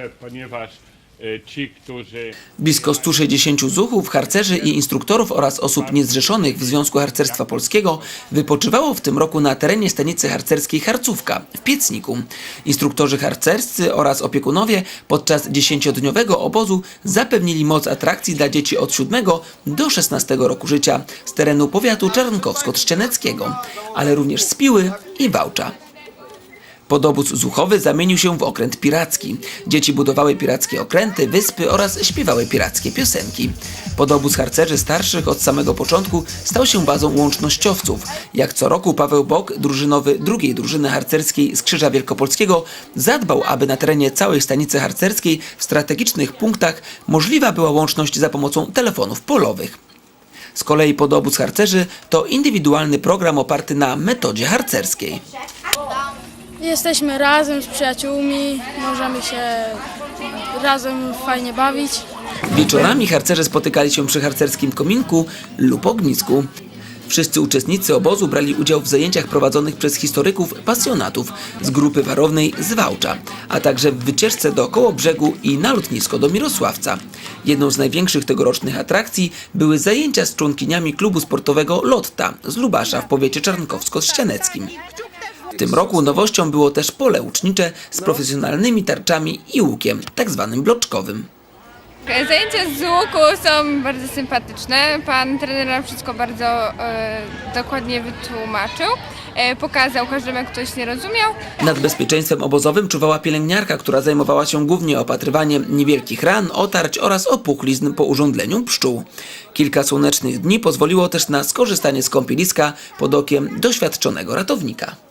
trochę, ponieważ e, ci, którzy Blisko 160 zuchów, harcerzy i instruktorów oraz osób niezrzeszonych w Związku Harcerstwa Polskiego wypoczywało w tym roku na terenie stanicy harcerskiej Harcówka w Piecniku. Instruktorzy harcerscy oraz opiekunowie podczas 10-dniowego obozu zapewnili moc atrakcji dla dzieci od 7 do 16 roku życia z terenu powiatu czarnkowsko-trzcianeckiego, ale również z Piły i Wałcza. Podobóz zuchowy zamienił się w okręt piracki. Dzieci budowały pirackie okręty, wyspy oraz śpiewały pirackie piosenki. Podobóz harcerzy starszych od samego początku stał się bazą łącznościowców. Jak co roku Paweł Bok, drużynowy drugiej drużyny harcerskiej z Krzyża Wielkopolskiego, zadbał, aby na terenie całej stanicy harcerskiej w strategicznych punktach możliwa była łączność za pomocą telefonów polowych. Z kolei podobóz harcerzy to indywidualny program oparty na metodzie harcerskiej. Jesteśmy razem z przyjaciółmi, możemy się razem fajnie bawić. Wieczorami harcerze spotykali się przy harcerskim kominku lub ognisku. Wszyscy uczestnicy obozu brali udział w zajęciach prowadzonych przez historyków pasjonatów z grupy warownej z Wałcza, a także w wycieczce do Kołobrzegu i na lotnisko do Mirosławca. Jedną z największych tegorocznych atrakcji były zajęcia z członkiniami klubu sportowego Lotta z Lubasza w powiecie czarnkowsko-ścianeckim. W tym roku nowością było też pole łucznicze z profesjonalnymi tarczami i łukiem, tak zwanym bloczkowym. Zajęcia z łuku są bardzo sympatyczne. Pan trener nam wszystko bardzo e, dokładnie wytłumaczył. E, pokazał każdemu, jak ktoś nie rozumiał. Nad bezpieczeństwem obozowym czuwała pielęgniarka, która zajmowała się głównie opatrywaniem niewielkich ran, otarć oraz opuchlizn po urządleniu pszczół. Kilka słonecznych dni pozwoliło też na skorzystanie z kąpieliska pod okiem doświadczonego ratownika.